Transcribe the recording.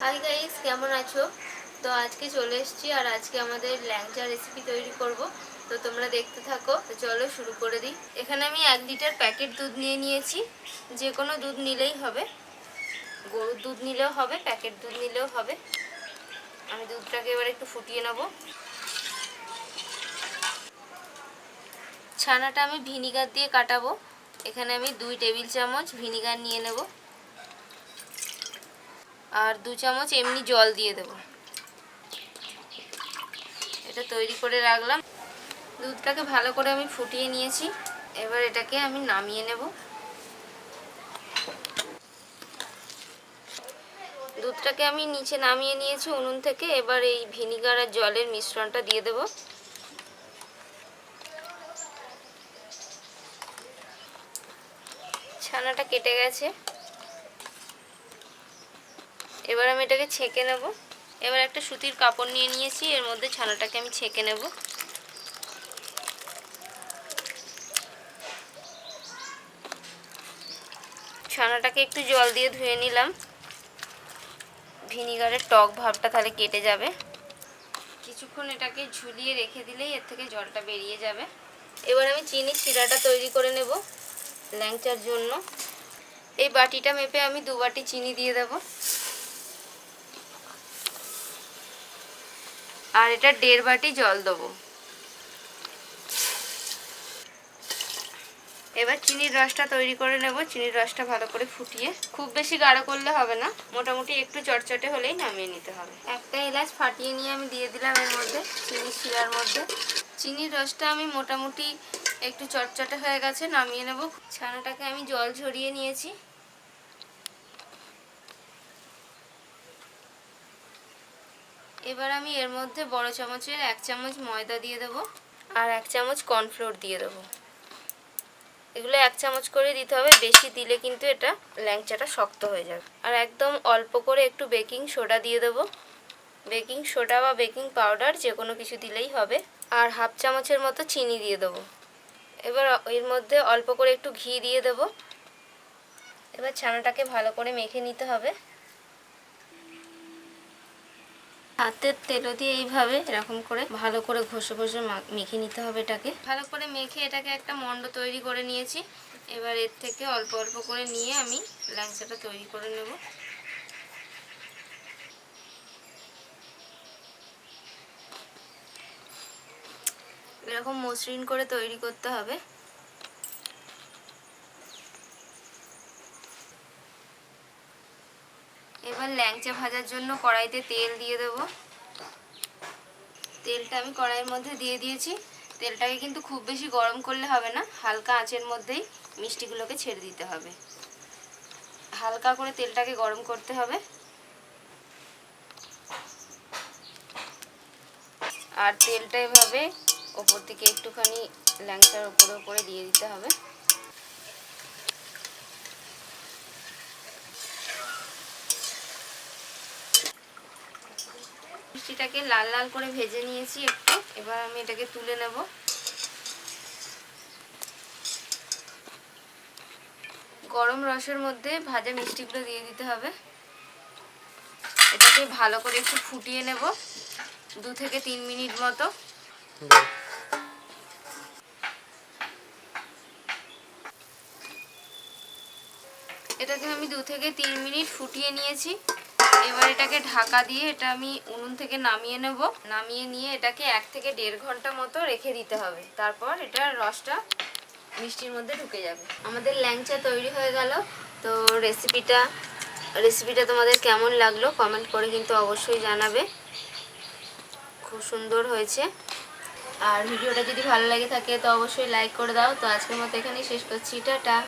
Hi guys কেমন আছো? তো আজকে চলে এসেছি আর আজকে আমাদের ল্যাংচা রেসিপি তৈরি করব। তো তোমরা দেখতে থাকো, তো চলো শুরু করে দিই। এখানে আমি এক লিটার প্যাকেট দুধ নিয়ে নিয়েছি। যে কোনো দুধ নিলেই হবে। গরুর দুধ নিলেও হবে প্যাকেট দুধ নিলেও হবে। আমি দুধটাকে এবার একটু ফুটিয়ে নেব। ছানাটা আমি ভিনিগার দিয়ে কাটাবো। এখানে আমি দুই টেবিল চামচ ভিনিগার নিয়ে নেব। আর দু চামচ এমনি জল দিয়ে দেব। এটা তৈরি করে রাখলাম। দুধটাকে ভালো করে আমি ফুটিয়ে নিয়েছি। এবার এটাকে আমি নামিয়ে নেব। দুধটাকে আমি নিচে নামিয়ে নিয়েছি উনুন থেকে। এবার এই ভিনিগার আর জলের মিশ্রণটা দিয়ে দেব। ছানাটা কেটে গেছে। এবার আমি এটাকে ছেঁকে নেব। এবার একটা সুতির কাপড় নিয়ে নিয়েছি, এর মধ্যে ছানাটাকে আমি ছেঁকে নেব। ছানাটাকে একটু জল দিয়ে ধুয়ে নিলাম। ভিনিগারের টক ভাবটা তাহলে কেটে যাবে। কিছুক্ষণ এটাকে ঝুলিয়ে রেখে দিলেই এর থেকে জলটা বেরিয়ে যাবে। এবার আমি চিনি শিরাটা তৈরি করে নেব ল্যাংচার জন্য। এই বাটিটা মেপে আমি দু বাটি চিনি দিয়ে দেবো। আর এটা দেড় বাটি জল দেবো। এবার চিনির রসটা তৈরি করে নেব। চিনির রসটা ভালো করে ফুটিয়ে, খুব বেশি গাঢ় করলে হবে না, মোটামুটি একটু চটচটে হলেই নামিয়ে নিতে হবে। একটা এলাচ ফাটিয়ে নিয়ে আমি দিয়ে দিলাম এর মধ্যে, চিনি শিরার মধ্যে। চিনির রসটা আমি মোটামুটি একটু চটচটে হয়ে গেছে, নামিয়ে নেব। ছানাটাকে আমি জল ঝরিয়ে নিয়েছি। এবার আমি এর মধ্যে বড় চামচের এক চামচ ময়দা দিয়ে দেব আর এক চামচ কর্নফ্লোর দিয়ে দেব। এগুলো এক চামচ করে দিতে হবে, বেশি দিলে কিন্তু এটা ল্যাংচাটা শক্ত হয়ে যাবে। আর একদম অল্প করে একটু বেকিং সোডা দিয়ে দেব। বেকিং সোডা বা বেকিং পাউডার যে কোনো কিছু দিলেই হবে। আর হাফ চামচের মতো চিনি দিয়ে দেবো। এবার এর মধ্যে অল্প করে একটু ঘি দিয়ে দেব। এবার ছানাটাকে ভালো করে মেখে নিতে হবে। হাতের তেলো দিয়ে এইভাবে এরকম করে ভালো করে ঘষে ঘষে মেখে নিতে হবে এটাকে। ভালো করে মেখে এটাকে একটা মণ্ড তৈরি করে নিয়েছি। এবার এর থেকে অল্প অল্প করে নিয়ে আমি ল্যাংচাটা তৈরি করে নেব। এরকম মসৃণ করে তৈরি করতে হবে। এবার ল্যাংচা ভাজার জন্য কড়াইতে তেল দিয়ে দেব। তেলটা আমি কড়াইয়ের মধ্যে দিয়ে দিয়েছি। তেলটাকে কিন্তু খুব বেশি গরম করলে হবে না, হালকা আঁচের মধ্যেই মিষ্টিগুলোকে ছেড়ে দিতে হবে। হালকা করে তেলটাকে গরম করতে হবে। আর তেলটা এভাবে ওপর থেকে একটুখানি ল্যাংচার ওপরে ওপরে দিয়ে দিতে হবে। মিষ্টিটাকে লাল লাল করে ভেজে নিয়েছি একটু। এবার আমি এটাকে তুলে নেব। গরম রসের মধ্যে ভাজা মিষ্টিগুলো দিয়ে দিতে হবে। এটাকে ভালো করে একটু ফুটিয়ে নেব, দু থেকে তিন মিনিট মতো। এটাকে আমি দু থেকে তিন মিনিট ফুটিয়ে নিয়েছি। এবার এটাকে ঢাকা দিয়ে এটা আমি উনুন থেকে নামিয়ে নেব। নামিয়ে নিয়ে এটাকে এক থেকে দেড় ঘণ্টা মতো রেখে দিতে হবে। তারপর এটার রসটা মিষ্টির মধ্যে ঢুকে যাবে। আমাদের ল্যাংচা তৈরি হয়ে গেল। তো রেসিপিটা রেসিপিটা তোমাদের কেমন লাগল কমেন্ট করে কিন্তু অবশ্যই জানাবে। খুব সুন্দর হয়েছে। আর ভিডিওটা যদি ভালো লাগে থাকে তো অবশ্যই লাইক করে দাও। তো আজকের মতো এখানেই শেষ করছি। টাটা।